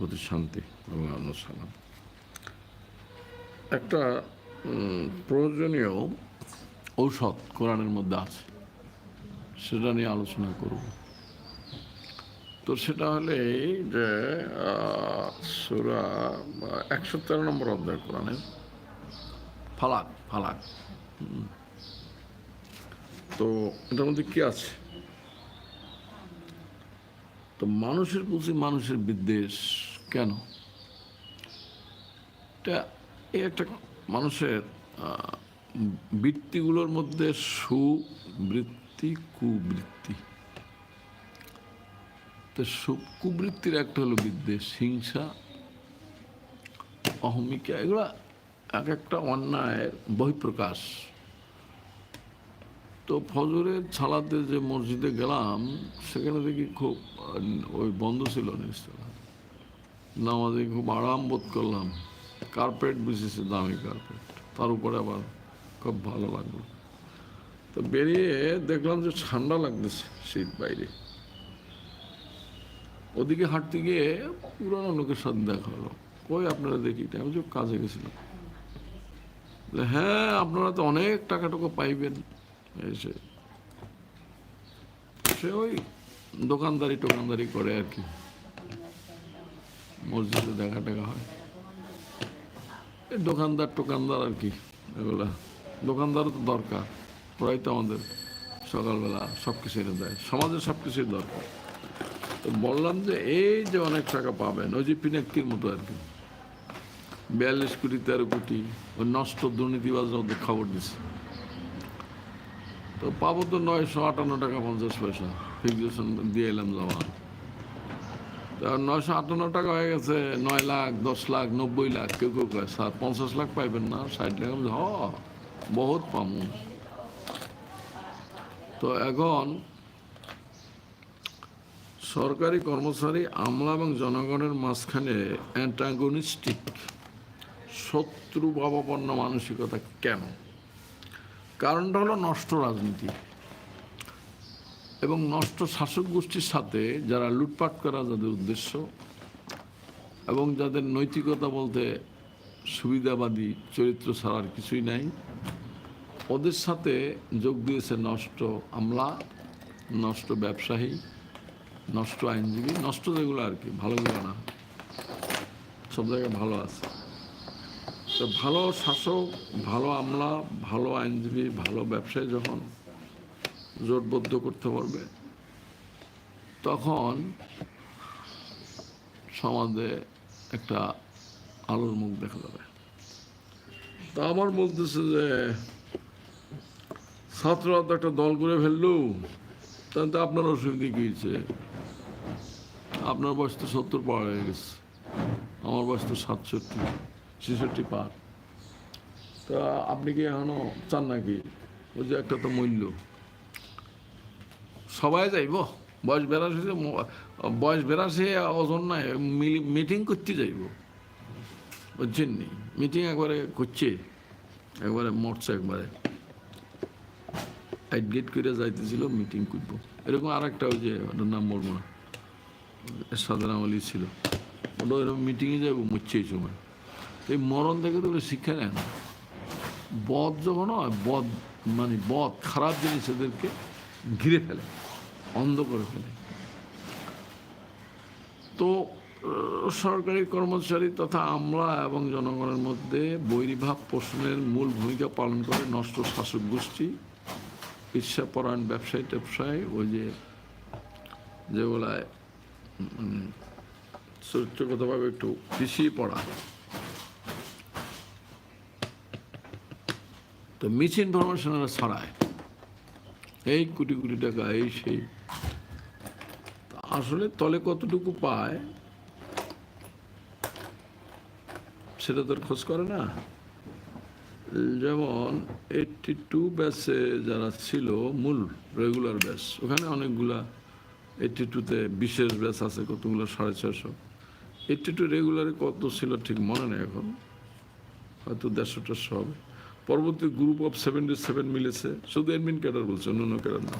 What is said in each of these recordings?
প্রতি শান্তি এবং সালাম। একটা প্রয়োজনীয় ঔষধ কোরআনের মধ্যে আছে। সেটা নিয়ে আলোচনা করব। তো সেটা হলে যে সুরা একশো তেরো নম্বর অধ্যায় কোরআনের ফালাক ফালাক। তো এটার মধ্যে কি আছে? তো মানুষের প্রতি মানুষের বিদ্বেষ কেন? এটা একটা মানুষের বৃত্তিগুলোর মধ্যে সুবৃত্তি, কুবৃত্তি। তো কুবৃত্তির একটা হলো বিদ্বেষ হিংসা, অহমিকা, এগুলা এক একটা অন্যায়ের বহিঃপ্রকাশ। তো ফজরের ছালাতে যে মসজিদে গেলাম, সেখানে দেখি খুব ওই বন্ধ ছিল নিশ্চয় নামাজে খুব আরাম বোধ করলাম। কার্পেট বিশেষে দামি কার্পেট তার উপরে আবার খুব ভালো লাগল। তো বেরিয়ে দেখলাম যে ঠান্ডা লাগতেছে শীত বাইরে। ওদিকে হাঁটতে গিয়ে পুরানো লোকের সাথে দেখা হলো। কই আপনারা দেখি? আমি যে কাজে গেছিলাম। হ্যাঁ আপনারা তো অনেক টাকা টাকা পাইবেন। এসে। সে ওই দোকানদারি টোকানদারি করে আর কি। মসজিদে দেখা টাকা হয়। এই দোকানদার টোকানদার আর কি, এগুলা। দোকানদারও তো দরকার ওরাই তো আমাদের সকালবেলা সব কিছু এনে দেয় সমাজের সব কিছুই দরকার। তো বললাম যে এই যে অনেক টাকা পাবেন, ওই যে পিনাক্কির মতো আর কি। বিয়াল্লিশ কোটি, তেরো কোটি, ওই নষ্ট দুর্নীতিবাজরা ওদের খবর দিচ্ছে তো পাবো তো নয়শো আটান্ন টাকা পঞ্চাশ পয়সা ফিক্সেশন দিয়ে এলাম জমা। নয়শো আটান্ন টাকা হয়ে গেছে। নয় লাখ, দশ লাখ, নব্বই লাখ, কেউ কেউ কয়, স্যার, পঞ্চাশ লাখ পাইবেন না, ষাট লাখ হ, বহুত পামু। তো এখন সরকারি কর্মচারী আমলা এবং জনগণের মাঝখানে অ্যান্টাগনিস্টিক শত্রু ভাবাপন্ন মানসিকতা কেন? কারণটা হলো নষ্ট রাজনীতি। এবং নষ্ট শাসক গোষ্ঠীর সাথে যারা লুটপাট করা যাদের উদ্দেশ্য এবং যাদের নৈতিকতা বলতে সুবিধাবাদী চরিত্র ছাড়ার কিছুই নাই, ওদের সাথে যোগ দিয়েছে নষ্ট আমলা, নষ্ট ব্যবসায়ী, নষ্ট আইনজীবী, নষ্ট যেগুলো আর কি ভালোগুলো না। সব জায়গায় ভালো আছে। তো ভালো শাসক, ভালো আমলা, ভালো আইনজীবী, ভালো ব্যবসায়ী যখন জোটবদ্ধ করতে পারবে। তখন সমাজে একটা আলোর মুখ দেখা যাবে। তা আমার বলতেছে যে, ছাত্ররা তো একটা দল করে ফেলল, তাহলে তো আপনার অসুবিধা কি হয়েছে? আপনার বয়স তো সত্তর পার হয়ে গেছে, আমার বয়স তো সাতষট্টি, ছেষট্টি পার। তা আপনি কি এখনও চান নাকি? ওই যে একটা তো মূল্য। সবাই যাইব। বয়স বেড়াশি বয়স বেড়া বেড়াশি ওজন নাই মিটিং করতে যাইব। বুঝছেন নি? মিটিং একবারে করছে, একবারে মরছে একবারে। অ্যাডগেট করে যাইতেছিল মিটিং করব। এরকম আর একটা ওই যে, ওটার নাম বলব না। সাধারণ আলী ছিল। ওটা এরকম মিটিংয়ে যাব মরছে এই সময়। এই মরণ থেকে তো শিক্ষা নেয় না। বদ যখন হয় বদ মানে বদ খারাপ জিনিস এদেরকে ঘিরে ফেলে। অন্ধ করে ফেলে তো সরকারি কর্মচারী তথা আমলা এবং জনগণের মধ্যে বৈরীভাব পোষণের মূল ভূমিকা পালন করে নষ্ট শাসক গোষ্ঠী ঈর্ষাপরায়ণ ব্যবসায়ী ট্যাবসায়ী ওই যে, যেগুলায় চরিত্রগতভাবে একটু পিছিয়ে পড়া। তো মিস ইনফরমেশন ছড়ায়। এই কোটি কোটি টাকা, এই সেই আসলে তলে কতটুকু পায়, সেটা তোর খোঁজ করে না। যেমন এইটটি টু ব্যাচে যারা ছিল, মূল রেগুলার ব্যাচ ওখানে অনেকগুলা এইটটি টুতে বিশেষ ব্যাচ আছে, কতগুলো, সাড়ে ছশো এইটটি টু রেগুলারে কত ছিল ঠিক মনে নেই এখন, হয়তো দেড়শো টেরশো হবে। পরবর্তী গ্রুপ অফ সেভেন্টি সেভেন মিলেছে, শুধু এডমিন ক্যাডার বলছে অন্য ক্যাডার না।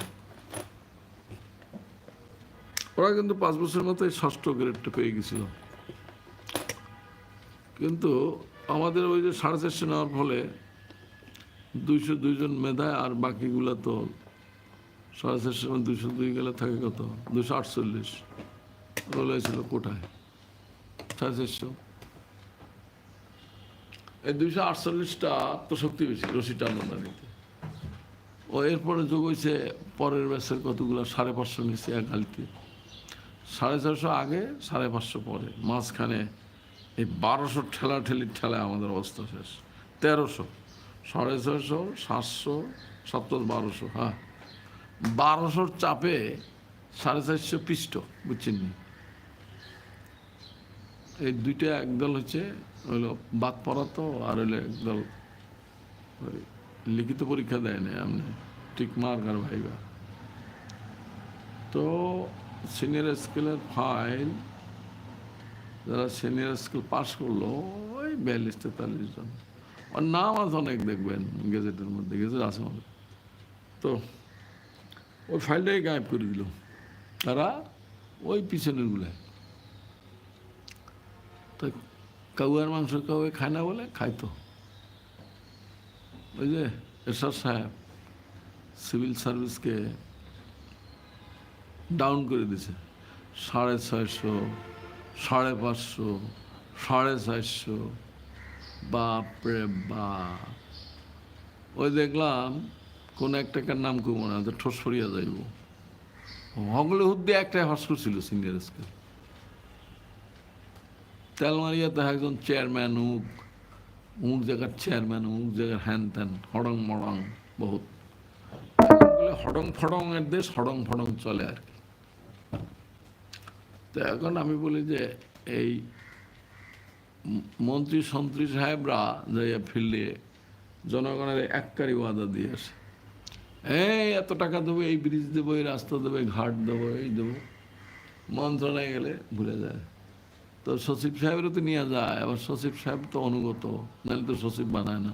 ওরা কিন্তু পাঁচ বছরের মতো ষষ্ঠ গ্রেডটা পেয়ে গেছিল। কিন্তু আমাদের ওই যে সাড়ে চারশো নেওয়ার ফলে দুইশো দুইজন মেধায় আর বাকিগুলো তো সাড়ে চারশো দুইশো দুই গেলে থাকে কত? দুশো আটচল্লিশ। ওগুলো ছিল কোটায়। সাড়ে চারশো। এই দুইশো আটচল্লিশটা তো শক্তি বেশি রশি টানানিতে ও এরপরে যোগ হয়েছে পরের ব্যাসের কতগুলো? সাড়ে পাঁচশো নিচ্ছে এক হালতি। সাড়ে চারশো আগে, সাড়ে পাঁচশো পরে। মাঝখানে এই বারোশো ঠেলা ঠেলি ঠেলায় আমাদের অবস্থা শেষ। তেরোশো, সাড়ে ছয়শো, সাতশো সাতশো বারোশো হ্যাঁ। বারোশোর চাপে সাড়ে চারশো পৃষ্ঠ বুঝছেন নি? এই দুইটা একদল হচ্ছে হইল বাদ পড়া তো, আর হইল একদল লিখিত পরীক্ষা দেয় না এমনি ঠিক মার্ক আর ভাইবা। তো সিনিয়র স্কুলের ফাইল যারা সিনিয়র স্কুল পাস করল, ওই বিয়াল্লিশ তেতাল্লিশ জন। আর নাম আছে অনেক দেখবেন গেজেটের মধ্যে, গেজেট আছে আমাদের তো ওই ফাইলটাই গায়েব করে দিল। তারা ওই পিছনের গুলায় তো কাউয়ার মাংস কাউয়ে খায় না বলে, খাইতো। ওই যে এরশাদ সাহেব সিভিল সার্ভিসকে ডাউন করে দিছে। সাড়ে ছয়শো, সাড়ে পাঁচশো, সাড়ে চারশো, বাপরে বাপ। ওই দেখলাম কোন একটাকার নাম কেউ মনে হয় ঠোস ফরিয়া যাইব। হগলে হুদ্দে একটাই হস্কর ছিল সিনিয়র স্কুল। তেলমারিয়াতে একজন চেয়ারম্যান উক উমুক জায়গার চেয়ারম্যান উমুক জায়গার হ্যান ত্যান, হড়ং মড়ং বহুত। হডং ফডং এর দেশ, হডং ফডং চলে আর কি। তো এখন আমি বলি যে এই মন্ত্রী সন্ত্রী সাহেবরা যাইয়া ফিরলে জনগণের এককারি ওয়াদা দিয়ে আসে এই এত টাকা দেবো, এই ব্রিজ দেবো, এই রাস্তা দেবো, এই ঘাট দেবো, এই দেবো। মন্ত্রণালয়ে গেলে ভুলে যায়। তো সচিব সাহেবেরও তো নিয়ে যায়, আবার সচিব সাহেব তো অনুগত, নাহলে তো সচিব বানায় না।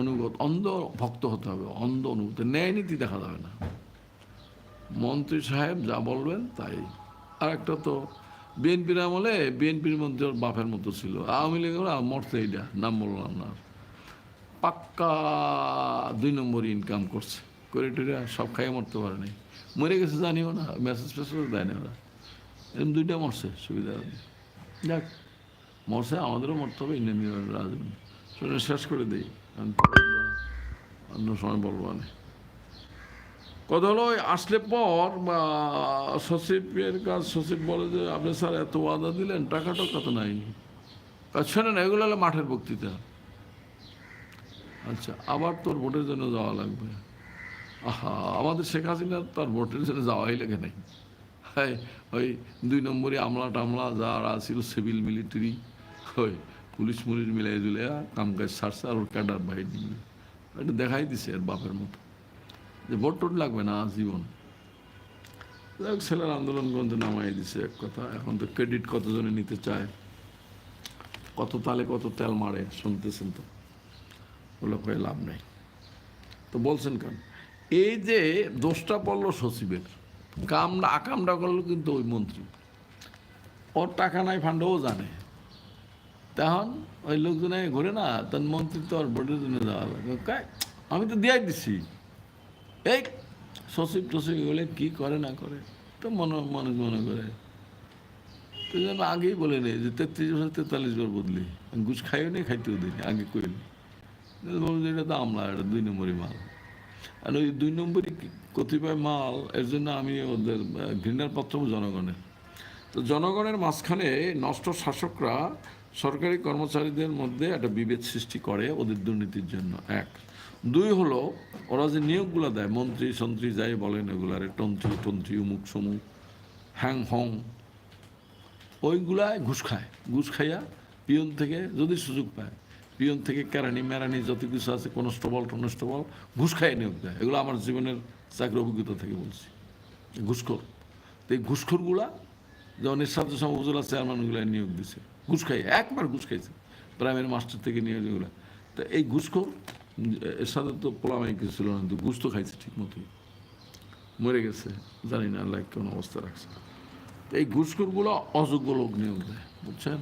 অনুগত, অন্ধ ভক্ত হতে হবে, অন্ধ অনুগত, ন্যায় নীতি দেখা যাবে না। মন্ত্রী সাহেব যা বলবেন তাই। আর একটা তো, বিএনপির আমলে বিএনপির মধ্যে ওর বাপের মতো ছিল। আওয়ামী লীগের মরতে এইটা নাম বললাম না। পাক্কা দুই নম্বর ইনকাম করছে। করে টুরে সব খাইয়ে মরতে পারে নাই মরে গেছে জানিও না মেসেজ ফেসেজ দেয় না ওরা। এরকম দুইটা মরছে, সুবিধা। যাক, মরছে, আমাদেরও মরতে হবে, ইন্ডিয়ান রাজনীতি। শেষ করে দিই। অন্য সময় বলব না কথা আসলে পর সচিবের কাজ সচিব বলে যে, আপনি স্যার এত ওয়াদা দিলেন, টাকা টাকা তো নাই। শোনেন, এগুলো হলো মাঠের বক্তৃতা। আচ্ছা আবার তোর ভোটের জন্য যাওয়া লাগবে। আহা, আমাদের শেখ হাসিনা তার ভোটের জন্য যাওয়াই লাগে নাই। হ্যাঁ ওই দুই নম্বরে আমলা টামলা যারা ছিল সিভিল মিলিটারি, ওই পুলিশ মুলিশ মিলাই জুলে কাম কাজ সারছে আর ওর ক্যাডার বাহিনী। এটা দেখাই দিছে এর বাপের মতো। যে ভোট টোট লাগবে না জীবন। যাই হোক, ছেলের আন্দোলন গ্রন্থে নামাই দিছে এক কথা। এখন তো ক্রেডিট কতজনে নিতে চায়? কত তালে কত তেল মারে শুনতেছেন তো। ওগুলো করে লাভ নেই। তো বলছেন কেন? এই যে দোষটা পড়ল সচিবের কামটা আকামটা করল কিন্তু ওই মন্ত্রী। ওর টাকা নাই ফান্ডও জানে। তখন ওই লোকজনে ঘুরে না তার মন্ত্রী তো আর ভোটের জন্য যাওয়া লাগে। আমি তো দিয়াই দিছি। এই, সচিব টচিব এগুলো কি করে না করে, তো মনে মনে মনে করে। তো যেন আগেই বলে নেই যে তেত্রিশ বছর তেতাল্লিশ বার বদলি। আমি ঘুষ খাইও নেই খাইতেও দিই আগে কইল এটা তো আমলা এটা দুই নম্বরই মাল। আর ওই দুই নম্বরই কতিপয় মাল, এর জন্য আমি ওদের ঘৃণার পত্র জনগণের। তো জনগণের মাঝখানে নষ্ট শাসকরা সরকারি কর্মচারীদের মধ্যে একটা বিভেদ সৃষ্টি করে ওদের দুর্নীতির জন্য। এক দুই হলো, ওরা যে নিয়োগগুলো দেয়, মন্ত্রী, সন্ত্রী, যাই বলেন এগুলারে, তন্ত্রী তন্ত্রী, উমুক, সমুক, হ্যাং, হং, ওইগুলায় ঘুষ খায়। ঘুষ খাইয়া পিয়ন থেকে যদি সুযোগ পায়, পিয়ন থেকে কেরানি, মেরানি যত কিছু আছে, কনস্টেবল, টনস্টেবল, ঘুষ খাইয়ে নিয়োগ দেয়। এগুলো আমার জীবনের চাকরি অভিজ্ঞতা থেকে বলছি। ঘুষখোর। তো এই ঘুষখোরগুলা যেমন হোসেন উপজেলা চেয়ারম্যানগুলো নিয়োগ দিছে। ঘুষ খাই একবার ঘুষ খাইছে, প্রাইমারি মাস্টার থেকে নিয়ে যেগুলো তো এই ঘুষখোর এর সাথে তো পোলামাই কিছু ছিল না, কিন্তু ঘুষ তো খাইছে ঠিক মতোই মরে গেছে, জানি না আল্লাহ কেমন অবস্থা রাখছে। এই ঘুষখোরগুলো অযোগ্য লোক নিয়োগ দেয় বুঝছেন?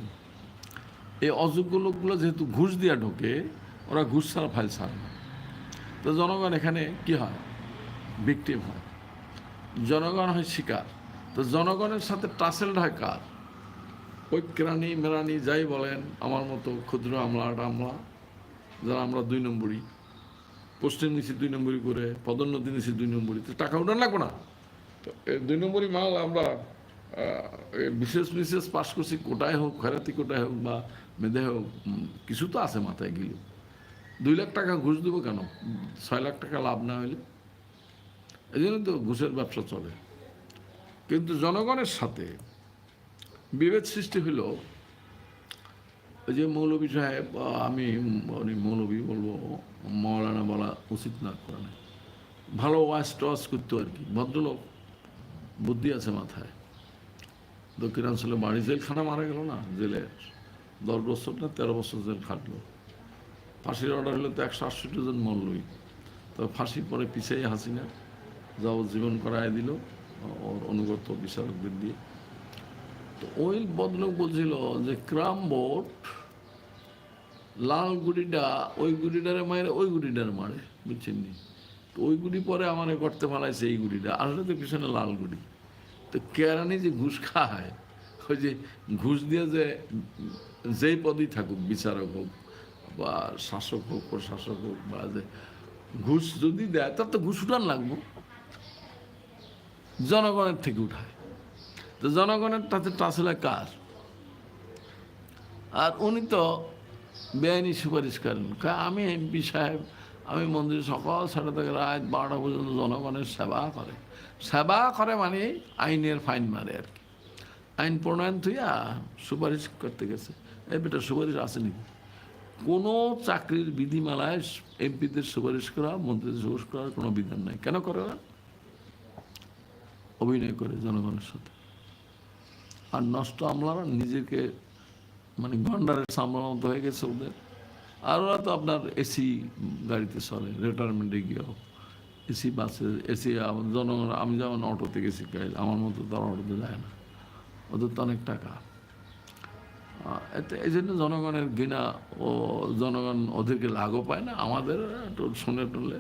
এই অযোগ্য লোকগুলো যেহেতু ঘুষ দিয়ে ঢোকে, ওরা ঘুষ ছাড়া ফাইল ছাড়ে না। তো জনগণ এখানে কি হয়? ভিকটিম হয়। জনগণ হয় শিকার। তো জনগণের সাথে টাসেলড হয় কার? ওই কেরানি মেরানি যাই বলেন, আমার মতো ক্ষুদ্র আমলা, আট আমলা যারা আমরা দুই নম্বরই পোস্টের নিচে দুই নম্বরই করে, পদোন্নতি নিচে দুই নম্বরই, তো টাকা উঠান লাগবো না? তো দুই নম্বরই মাল আমরা বিশেষ বিশেষ পাশ করছি, কোটায় হোক, খয়রাতি কোটায় হোক বা মেধে হোক কিছু তো আছে মাথায় গেল। দুই লাখ টাকা ঘুষ দেবো কেন? ছয় লাখ টাকা লাভ না হলে এই জন্য তো ঘুষের ব্যবসা চলে। কিন্তু জনগণের সাথে বিভেদ সৃষ্টি হলো যে মৌলবী সাহেব আমি উনি মৌলবী বলব, মৌলানা বলা উচিত না করে ভালো ওয়াশ টওয়াশ করতো আর কি, ভদ্রলোক, বুদ্ধি আছে মাথায়। দক্ষিণাঞ্চলে বাড়ি জেলখানা মারা গেল না, জেলে দশ বছর না তেরো বছর জেল খাটলো। ফাঁসির অর্ডার হলে তো একশো আটষট্টি জন মরলই তবে ফাঁসির পরে পিছিয়ে হাসিনা, যাবজ্জীবন করায় দিল, ওর অনুগত বিচারকদের দিয়ে। তো ওই বদলোক বলছিল যে, ক্রাম বোর্ড লাল গুড়িটা, ওই গুড়িটারে মারে ওই গুড়িটারে মারে, বুঝছেন নি? তো ওই গুড়ি পরে আমার করতে ফালাইছে এই গুড়িটা। আসলে তো পিছনে লাল গুড়ি। তো কেরানি যে ঘুষ খায়? ওই যে ঘুষ দিয়ে যে যেই পদই থাকুক, বিচারক হোক বা শাসক হোক, প্রশাসক হোক বা যে ঘুষ যদি দেয়, তার তো ঘুষ উঠান লাগবো। জনগণের থেকে উঠায়। তো জনগণের তাতে টাসলে কার? আর উনি তো বেআইনি সুপারিশ করেন। আমি এমপি সাহেব, আমি মন্দিরে সকাল সাড়ে থেকে রাত বারোটা পর্যন্ত জনগণের সেবা করে। সেবা করে মানে আইনের ফাইন মারে আর কি। আইন প্রণয়ন থুইয়া সুপারিশ করতে গেছে। এই বেটা সুপারিশ আসেনি। কোনো চাকরির বিধিমালায় এমপিদের সুপারিশ করা, মন্ত্রীদের সুপারিশ করার কোনো বিধান নাই। কেন করে অভিনয় করে জনগণের সাথে। আর নষ্ট আমলারা নিজেকে মানে গন্ডারের সামলার মতো হয়ে গেছে ওদের। আর ওরা তো আপনার এসি গাড়িতে চলে রিটায়ারমেন্টে গিয়েও। এসি বাসে, এসি জনগণ, আমি যেমন অটোতে গেছি আমার মতো তারা অটোতে যায় না। ওদের তো অনেক টাকা। এতে এই জন্য জনগণের ঘৃণা ও জনগণ ওদেরকে লাগও পায় না, আমাদের একটু শুনে টুনলে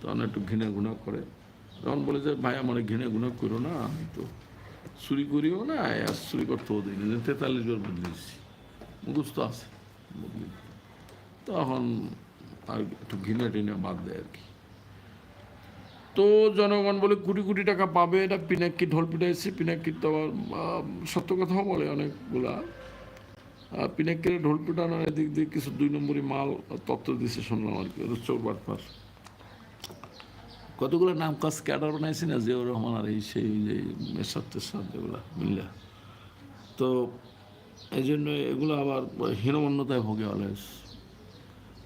তখন একটু ঘৃণা গুণা করে। তখন বলে যে, ভাই, আমার ঘৃণা গুণা করো না, আমি তো চুরি করিও না আর চুরি করতেও দিই না তেতাল্লিশ বার বদলেছি মুখস্থ আছে বদলি তখন আর একটু ঘৃণা টিনা বাদ দেয় আর কি। তো জনগণ বলে কোটি কোটি টাকা পাবে এটা পিনাক্কি ঢোল পিটাইছে পিনাক্কির তো আবার সত্য কথাও বলে অনেকগুলা। আহ, পিনাক্কির ঢোল পিটানোর এদিক দিয়ে কিছু দুই নম্বরই মাল তত্ত্ব দিছে শুনলাম আর কি চোখ বাটপার কতগুলো নাম কাজ ক্যাডার বানাইছি না, জিয়াউর রহমান আর এই সেই যে মেসার টেসার যেগুলো মিল্লা। তো এই জন্য এগুলো আবার হীনমন্যতায় ভোগে অলওয়েজ।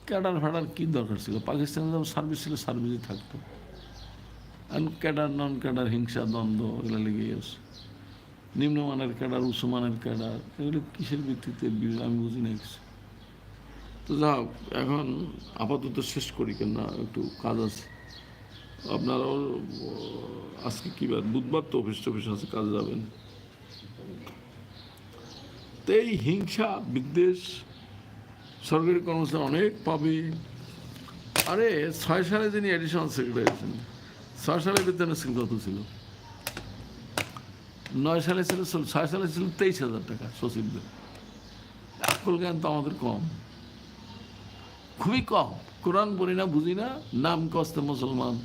ক্যাডার ফ্যাডার কী দরকার ছিল? পাকিস্তানে যখন সার্ভিস ছিল সার্ভিসই থাকতো। আর ক্যাডার নন ক্যাডার হিংসা, দ্বন্দ্ব, এগুলো লেগেই আছে। নিম্নমানের ক্যাডার, উচ্চমানের ক্যাডার, এগুলো কিসের ভিত্তিতে আমি বুঝি না কিছু। তো যা এখন আপাতত শেষ করি কেন একটু কাজ আছে। আজকে বুধবার তো অফিস টফিস আছে যাবেন। তো এই হিংসা, বিদ্বেষ, সরকারি কর্মচারী অনেক পাবে। আরে, ছয় সালে যিনি এডিশনাল সেক্রেটারি ছয় সালে কত ছিল? নয় সালে ছিল ছয় সালে ছিল তেইশ হাজার টাকা সচিবদের। আকল জ্ঞান তো আমাদের কম। খুবই কম। কোরআন পড়ি না, বুঝি না, নাম কস্তে মুসলমান।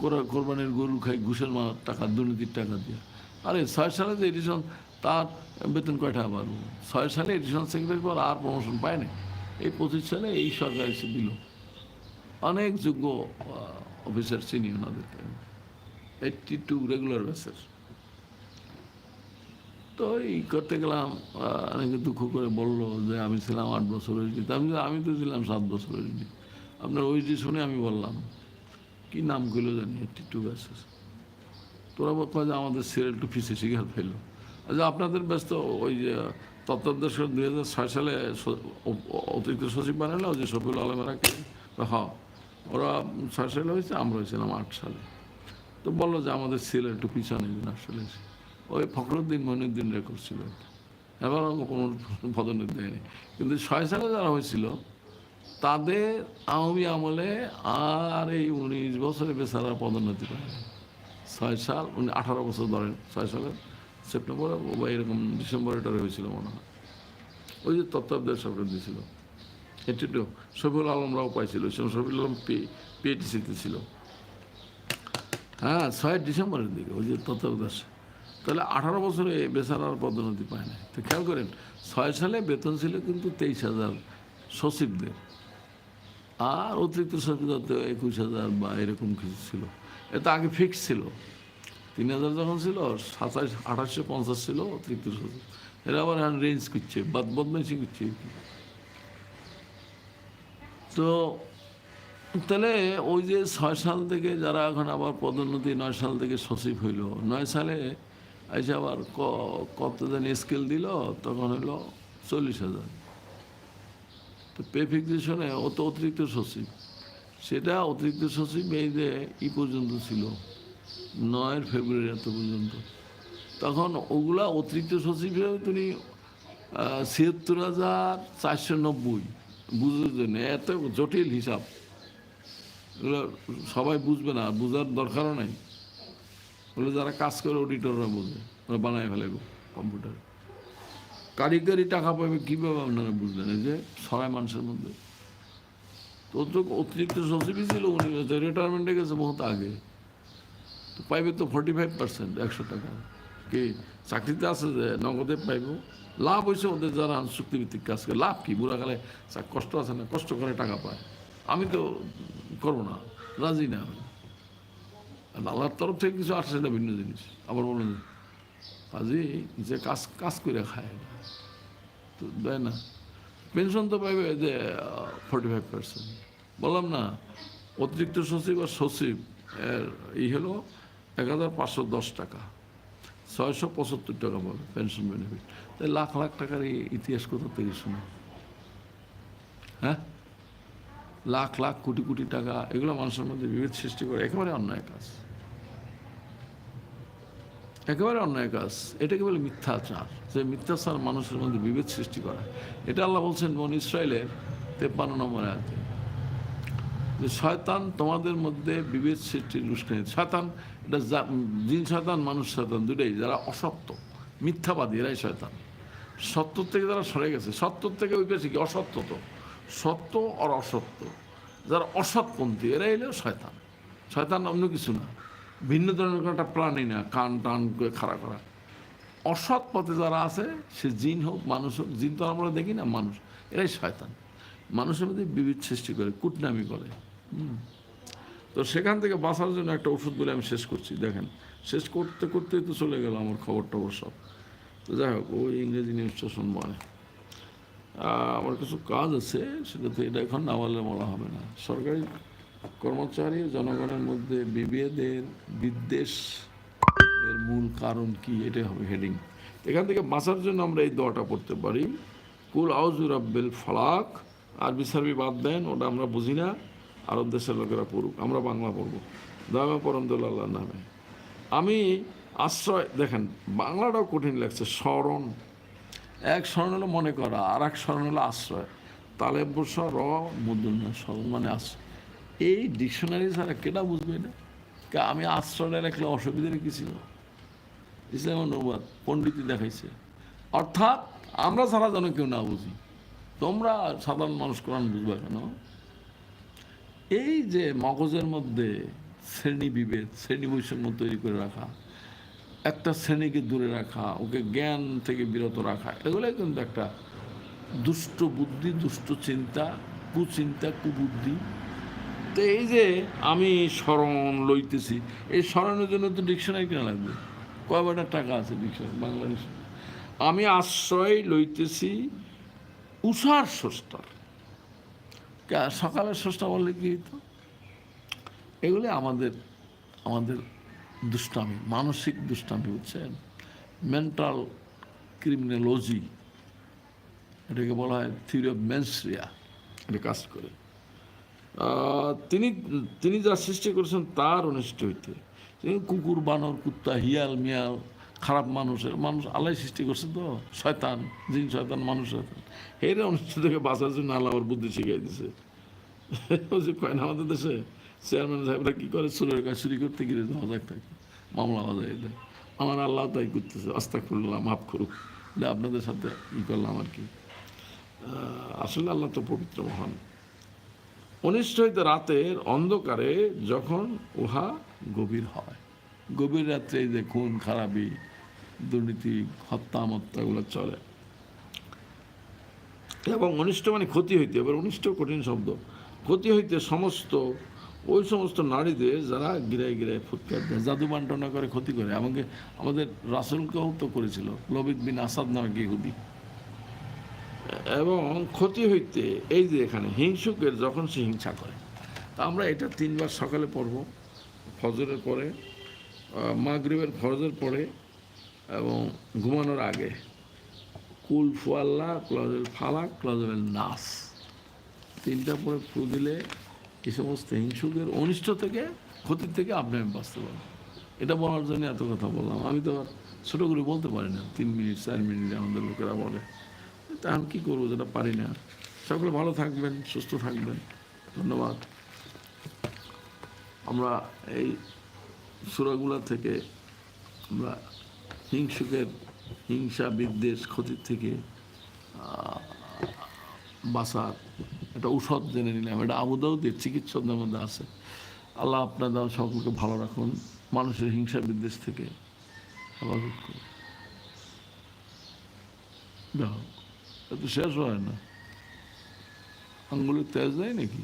কোরআন কোরবানির গরু খাই ঘুষের মা টাকা, দুর্নীতির টাকা দিয়ে। আরে ছয় সালে যে এডিশন তার বেতন কয়টা আবার? ছয় সালে এডিশনাল সেক্রেটারি পর আর প্রমোশন পায় না এই পঁচিশ সালে এই সরকার এসে দিল। অনেক যোগ্য অফিসার চিনি ওনাদেরকে এইটটি টু রেগুলার বেসের তো এই করতে গেলাম অনেকে দুঃখ করে বলল যে আমি ছিলাম আট বছর ওইডি আমি আমি তো ছিলাম সাত বছর ওইডি আপনার ওইডি শুনে আমি বললাম। কি নাম করল জানি এইটটি টু বেসেস তোরা কয় যে আমাদের সিরিয়াল টু ফিসে শিকার ফেলল। আচ্ছা আপনাদের ব্যস্ত ওই যে তত্ত্বাবধায়ক দুই হাজার ছয় সালে অতিরিক্ত সচিব বানালো যে শফিউল আলমেরাকে হ, ওরা ছয় সালে হয়েছে, আমরা হয়েছিলাম আট সালে। তো বলল যে আমাদের সিরিয়াল একটু পিছনে দিন আসলে। ওই ফখরুদ্দিন মহিনুদ্দিন রেকর্ড ছিল। এবার কোনো পদোন্নতি দেয়নি। কিন্তু ছয় সালে যারা হয়েছিল তাদের আওয়ামী আমলে আর এই উনিশ বছরে বেচারা পদোন্নতি পায় ছয় সাল, উনি আঠারো বছর ধরেন, ছয় সালের সেপ্টেম্বরে বা এরকম ডিসেম্বরে এটা হয়েছিল মনে হয়। ওই যে তত্ত্বাবধায়ক সরকার দিয়েছিল। এটুকু শফিউল আলমরাও পাইছিল শফিউল আলম পিএটিসিতে ছিল। হ্যাঁ ছয় ডিসেম্বরের দিকে ওই যে তত্ত্বাবধায়ক। তাহলে আঠারো বছরে বেচারার পদোন্নতি পায় না তো খেয়াল করেন, ছয় সালে বেতন ছিল কিন্তু তেইশ হাজার সচিবদের। আর অতিরিক্ত সচিবদের একুশ হাজার বা এরকম কিছু ছিল। এটা আগে ফিক্স ছিল। তিন হাজার যখন ছিল, সাতাশ, আঠাশশো পঞ্চাশ ছিল অতিরিক্ত সচিব এরা আবার রেঞ্জ করছে, বাদ বদমাইশি করছে তো তাহলে ওই যে ছয় সাল থেকে যারা এখন আবার পদোন্নতি নয় সাল থেকে সচিব হইল, নয় সালে এসে আবার কত জানি স্কেল দিল, তখন হইল চল্লিশ হাজার। তো পে ফিক্সেশনে ও তো অতিরিক্ত সচিব। সেটা অতিরিক্ত সচিব এই যে ই পর্যন্ত ছিল, নয়ের ফেব্রুয়ারি এত পর্যন্ত। তখন ওগুলা অতিরিক্ত সচিব তিনি ছিয়াত্তর হাজার চারশো নব্বই বুঝার জন্য, এত জটিল হিসাব। সবাই বুঝবে না, বুঝার দরকারও নাই। ওগুলো যারা কাজ করে অডিটররা বোঝে, ওরা বানায় ফেলে কম্পিউটার। কারিগরি টাকা পাবে কীভাবে আপনারা বুঝলেন? যে ছয় মানুষের মধ্যে। তো অতিরিক্ত সচিবই ছিল উনি রিটায়ারমেন্টে গেছে বহুত আগে। তো পাইবে তো ফর্টি ফাইভ পার্সেন্ট একশো টাকা। কি? চাকরিতে আছে যে, নগদে পাইব। লাভ হয়েছে ওদের যারা চুক্তিভিত্তিক কাজ করে। লাভ কি? বুড়াকালে কষ্ট আছে না? কষ্ট করে টাকা পায়। আমি তো করব না, রাজি না আমি। আল্লাহর তরফ থেকে কিছু আসে না ভিন্ন জিনিস। আবার বলুন। কাজে যে কাজ কাজ করে খায়। না তো দেয় না। পেনশন তো পাইবে যে ফর্টি ফাইভ পার্সেন্ট বললাম না, অতিরিক্ত সচিব আর সচিব, এর এই হলো এক হাজার পাঁচশো দশ টাকা। ছয়শো পঁচাত্তর টাকা পাবে পেনশন বেনিফিট তাই লাখ লাখ টাকার এই ইতিহাস কোথা থেকে শুনে। হ্যাঁ? লাখ লাখ, কোটি কোটি টাকা, এগুলো মানুষের মধ্যে বিভেদ সৃষ্টি করে, একেবারে অন্যায় কাজ। একেবারে অন্যায় কাজ। এটাকে বলে মিথ্যাচার। যে মিথ্যাচার মানুষের মধ্যে বিভেদ সৃষ্টি করা। এটা আল্লাহ বলছেন মন ইসরায়েলের তেপ্পান্ন নম্বর আছে যে শয়তান তোমাদের মধ্যে বিভেদ সৃষ্টির উস্কানি শয়তান, এটা জিন শয়তান, মানুষ শয়তান দুটাই, যারা অসত্য, মিথ্যাবাদী, এরাই শয়তান। সত্য থেকে যারা সরে গেছে, সত্য থেকে ওই পেয়েছে কি? অসত্য তো। সত্য আর অসত্য। যারা অসৎপন্থী, এরাই হলো শয়তান। শয়তান অন্য কিছু না। ভিন্ন ধরনের কোনো একটা প্রাণী না, কান টান করে খাড়া করা। অসৎ পথে যারা আছে, সে জিন হোক, মানুষ হোক, জিন তো আমরা দেখি না, মানুষ। এরাই শয়তান। মানুষের মধ্যে বিবিধ সৃষ্টি করে, কুটনামি করে। তো সেখান থেকে বাঁচার জন্য একটা ওষুধ বলে আমি শেষ করছি। দেখেন, শেষ করতে করতেই তো চলে গেল আমার খবর টবর সব। তো যাই হোক ওই ইংরেজি নিউজটা শুনব না আমার কিছু কাজ আছে সেটাতে এটা এখন না বললে বলা হবে না। সরকারি কর্মচারী, জনগণের মধ্যে বিভেদের বিদ্বেষ এর মূল কারণ কি? এটাই হবে হেডিং এখান থেকে বাঁচার জন্য আমরা এই দোয়াটা পড়তে পারি। কুল আউজুর আব্বেল ফালাক, আরবি সারবি বাদ দেন, ওটা আমরা বুঝি না। আরব দেশের লোকেরা পড়ুক, আমরা বাংলা পড়ব। দামে পরমদুল্লাহ নামে। আমি আশ্রয়, দেখেন, বাংলাটাও কঠিন লাগছে, স্মরণ। এক স্মরণ হলো মনে করা আর এক স্মরণ হলো আশ্রয়। তালে বসা র মুদুল্লা স্মরণ মানে আশ্রয়। এই ডিকশনারি ছাড়া কেটা বুঝবে না আমি আশ্রয় রাখলে অসুবিধার কি ছিল? ইসলাম অনুবাদ পণ্ডিত দেখাইছে। অর্থাৎ আমরা ছাড়া যেন কেউ না বুঝি। তোমরা সাধারণ মানুষ কোরআন বুঝবে কেন? এই যে মগজের মধ্যে শ্রেণি বিভেদ, শ্রেণি বৈষম্য তৈরি করে রাখা, একটা শ্রেণীকে দূরে রাখা, ওকে জ্ঞান থেকে বিরত রাখা, এগুলোই কিন্তু একটা দুষ্ট বুদ্ধি, দুষ্ট চিন্তা, কুচিন্তা, কুবুদ্ধি তো এই যে আমি স্মরণ লইতেছি, এই স্মরণের জন্য তো ডিকশনারি কেনা লাগবে? কয়বাটার টাকা আছে ডিকশনারি? বাংলাদেশ। আমি আশ্রয় লইতেছি উষার স্রষ্টার সকালের স্রষ্টা বললে কি হইতো? এগুলি আমাদের আমাদের দুষ্টামি, মানসিক দুষ্টামি, বুঝছেন? মেন্টাল ক্রিমিনোলজি এটাকে বলা হয় থিওরি অফ মেন্সরিয়া এটা কাজ করে। তিনি তিনি যা সৃষ্টি করেছেন তার অনিষ্ট হইতে। কুকুর, বানর, কুত্তা, হিয়াল, মিয়াল, খারাপ মানুষের, মানুষ আল্লাহ সৃষ্টি করছে তো, শয়তান, জিন শয়তান, মানুষ শয়তান। এর অনুষ্ঠান থেকে বাঁচার জন্য আল্লাহ আমার বুদ্ধি শিখিয়ে দিছে। ওই যে আমাদের দেশে চেয়ারম্যান সাহেবরা কি করে? চুরের কাজ চুরি করতে গিয়ে মজাক থাকে মামলা বাজাই দেয়। আমার আল্লাহ তাই করতেছে আস্তা করলাম মাফ করুক। আপনাদের সাথে ই করলাম আর কি। আসলে আল্লাহ তো পবিত্র মহান। হইতে রাতের অন্ধকারে যখন উহা গভীর হয়। গভীর রাত্রে যে খুন খারাপি, দুর্নীতি, হত্যা মত্যাগুলো চলে। এবং অনিষ্ট মানে ক্ষতি হইতে, এবার অনিষ্ট কঠিন শব্দ। ক্ষতি হইতে সমস্ত, ওই সমস্ত নারীদের যারা গিরায় গিরায় ফুটকার দেয়, জাদু বান্টনা করে, ক্ষতি করে। আমাকে আমাদের রাসুলকেও তো করেছিল লবিদ বিন আসাদ নামে ইহুদি। এবং ক্ষতি হইতে এই যে এখানে হিংসুকের যখন সে হিংসা করে, তা আমরা এটা তিনবার সকালে পড়ব, ফজরের পরে মাগরিবের ফজরের পরে এবং ঘুমানোর আগে। কুল ফুয়াল্লা, ক্লজেল ফালাক, ক্লজেল নাস। তিনটা পরে ফু দিলে এই সমস্ত হিংসুকের অনিষ্ট থেকে, ক্ষতির থেকে আপনি আমি বাঁচতে পারব। এটা বলার জন্য এত কথা বললাম। আমি তো ছোটো করে বলতে পারি না। তিন মিনিট, চার মিনিট আমাদের লোকেরা বলে। তা আমি কী করব যেটা পারি না। সকলে ভালো থাকবেন, সুস্থ থাকবেন। ধন্যবাদ। আমরা এই সুরাগুলা থেকে আমরা হিংসুকের হিংসা বিদ্বেষ ক্ষতির থেকে বাঁচার একটা ঔষধ জেনে নিলাম। এটা আবুদাউদের চিকিৎসকদের মধ্যে আছে। আল্লাহ আপনাদের সকলকে ভালো রাখুন, মানুষের হিংসা বিদ্বেষ থেকে করুন। দেখো তো শেষ হয় না আঙ্গুলের তেজ দেয় নাকি